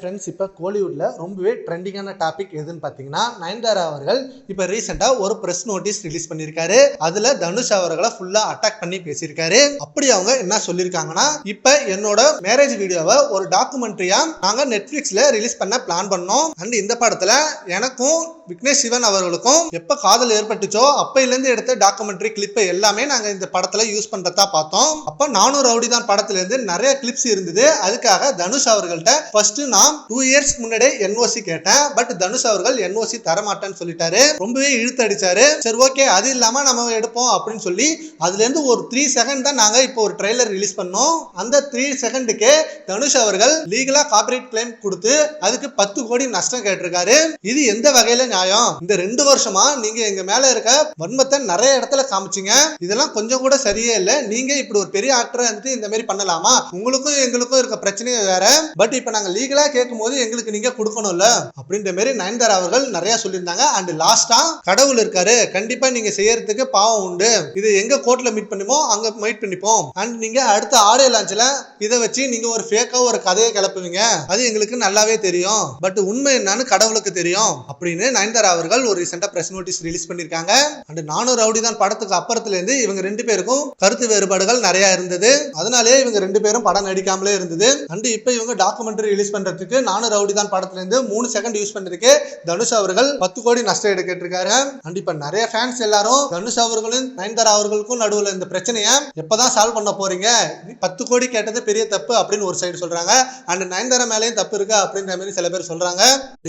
Friends இப்போ கோலிவுட்ல ரொம்பவே ட்ரெண்டிங்கான டாபிக் எதுன்னு பார்த்தீங்கன்னா நயன்தாரா அவர்கள் இப்போ ரீசெண்டாக ஒரு ப்ரெஸ் நோட்டீஸ் ரிலீஸ் பண்ணியிருக்காரு அதில் தனுஷ் அவர்களை ஃபுல்லாக அட்டாக் பண்ணி பேசியிருக்காரு. அப்படி அவங்க என்ன சொல்லியிருக்காங்கன்னா இப்போ என்னோட மேரேஜ் வீடியோவை ஒரு டாக்குமெண்ட்ரியாக நாங்கள் நெட்ஃப்ளிக்ஸில் ரிலீஸ் பண்ண பிளான் பண்ணோம். அண்ட் இந்த படத்தில் எனக்கும் விக்னேஷ் சிவன் அவர்களுக்கும் எப்போ காதல் ஏற்பட்டுச்சோ அப்பையிலேருந்து எடுத்த டாக்குமெண்ட்ரி கிளிப்பை எல்லாமே நாங்கள் இந்த படத்தில் யூஸ் பண்ணுறதா பார்த்தோம். அப்போ நானூறு ரவுடி தான் படத்துலேருந்து நிறைய கிளிப்ஸ் இருந்தது. அதுக்காக தனுஷ் அவர்கள்ட்ட ஃபர்ஸ்ட் நான் டூ இயர்ஸ்க்கு முன்னாடியே என்ஓசி கேட்டேன். பட் தனுஷ் அவர்கள் என்ஓசி தரமாட்டேன்னு சொல்லிட்டாரு. ரொம்பவே இழுத்து அடிச்சாரு. சரி ஓகே அது இல்லாம நம்ம எடுப்போம் அப்படின்னு சொல்லி அதுல இருந்து ஒரு த்ரீ செகண்ட் தான் நாங்க இப்போ ஒரு ட்ரெய்லர் ரிலீஸ் பண்ணோம். அந்த த்ரீ செகண்டுக்கு தனுஷ் அவர்கள் லீகலா காப்பரேட் கிளைம் கொடுத்து அதுக்கு பத்து கோடி நஷ்டம் கேட்டிருக்காரு. இது எந்த வகையில நியாயம்? இந்த ரெண்டு வருஷமா நீங்க எங்க மேல இருக்க வன்மத்தை நிறைய இடத்துல காமிச்சீங்க. இதெல்லாம் கொஞ்சம் கூட சரியே இல்லை. நீங்க இப்படி ஒரு பெரிய ஆக்டர் வந்துட்டு இந்த மாதிரி பண்ணலாமா? உங்களுக்கும் எங்களுக்கும் இருக்க பிரச்சனையே வேற. பட் இப்போ நாங்க லீகலா கேட்கும்போது எங்களுக்கு நீங்க கொடுக்கணும்ல? அப்படின்ற மாதிரி நயன்தாரா அவர்கள் நிறைய சொல்லியிருந்தாங்க. அண்ட் லாஸ்டா கடவுள் இருக்காரு. கண்டிப்பா நீங்க செய்யறதுக்கு பாவம் உண்டு. இது எங்க கோர்ட்ல மீட் பண்ணுமோ அங்க மீட் பண்ணிப்போம். அண்ட் நீங்க அடுத்த ஆடியோ லான்ச்ல இதை வச்சு நீங்க ஒரு ஃபேக்கா ஒரு கதையை கிளப்புவீங்க. அது எங்களுக்கு நல்லாவே தெரியும். பட் உண்மை என்னன்னு கடவுளுக்கு தெரியும். அப்படின்னு நயன்தாரா அவர்கள் ஒரு ரீசெண்டா பிரஸ் நோட்டீஸ் ரிலீஸ் பண்ணிருக்காங்க அண்ட் நானும் ரவுடி தான் படத்துக்கு அப்புறத்துல இருந்து இவங்க ரெண்டு பேருக்கும் கருத்து வேறுபாடுகள் நிறைய இருந்தது. அதனாலேயே இவங்க ரெண்டு பேரும் படம் நடிக்காமலே இருந்தது. அண்ட் இப்போ இவங்க டாக்குமெண்ட்ரி ரிலீஸ் பண்றதுக்கு நானும் ரவுடி தான் படத்துல இருந்து மூணு செகண்ட் யூஸ் பண்றதுக்கு தனுஷ் அவர்கள் பத்து கோடி நஷ்டம் ஈடு கேட்டிருக்காரு. அண்ட் இப்போ நிறைய ஃபேன்ஸ் எல்லாரும் தனுஷ் அவர்களும் நயன்தாரா அவர்களுக்கும் நடுவில் இந்த பிரச்சனையை எப்பதான் சால்வ் பண்ண போறீங்க? நீ பத்து கோடி கேட்டது பெரிய தப்பு அப்படின்னு ஒரு சைடு சொல்றாங்க. அண்ட் நயன்தாரா மேலேயும் தப்பு இருக்கு அப்படின்ற மாதிரி சில பேர் சொல்றாங்க.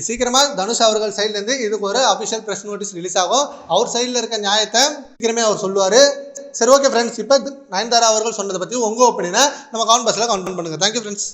சீக்கிரமா தனுஷ் அவர்கள் சைட்ல இருந்து இதுக்கு ஒரு அபிஷியல் பிரஸ் நோட்டீஸ் ரிலீஸ் ஆகும். அவர் சைடில் இருக்க நியாயத்தை சீக்கிரமே அவர் சொல்லுவாரு. சரி ஓகே ஃப்ரெண்ட்ஸ் இப்போ நயன்தாரா அவர்கள் சொன்னதை பற்றி உங்கள் ஒப்பீனியனை நம்ம கமெண்ட் பாக்ஸில் கமெண்ட் பண்ணுங்க. Thank you friends